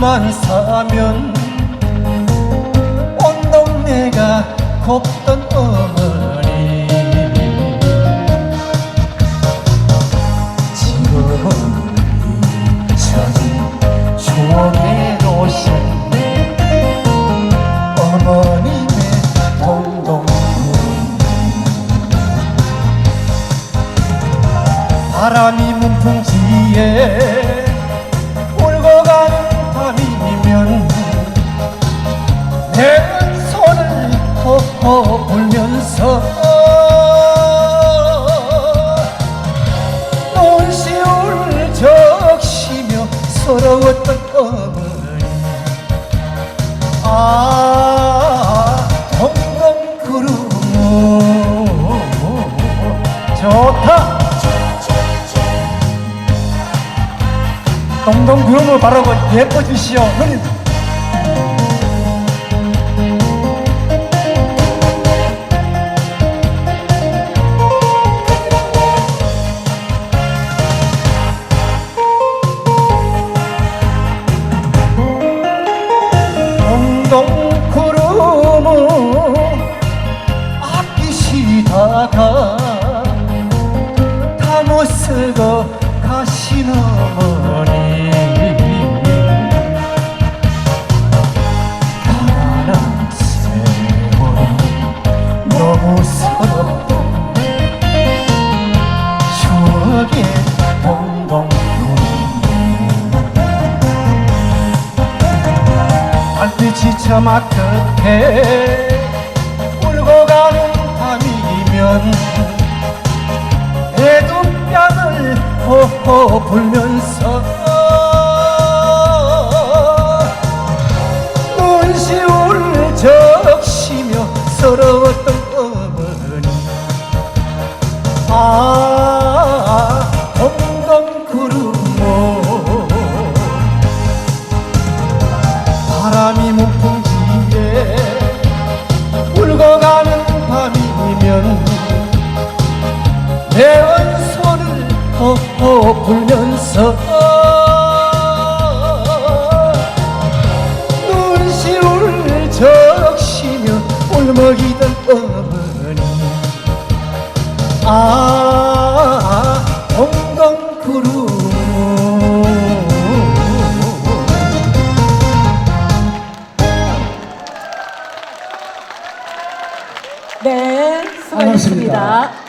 만 사면 온 동네가 곱던 어머니. 지금 이천 추억의 도시 어머님의 동동 바람이 문풍지에 허허 불면서 눈시울 적시며 서러웠던 어머니 아 동동 구름 좋다. 동동 구름을 바라고 예뻐지시오 형님 쓰고 가신 어머니. 가난한 세월이 너무 서럽고 추억의 동동 발빛이 저막 끝에 불면서 눈시울 적시며 서러웠던 어머니. 아 동동 구름모. 바람이 문풍지에 울고 가는 밤이면 내 왼손을 허허 불면서 눈시울 적시며 울먹이던 어머니 아 동동 구름 네, 수고하셨습니다. 반갑습니다.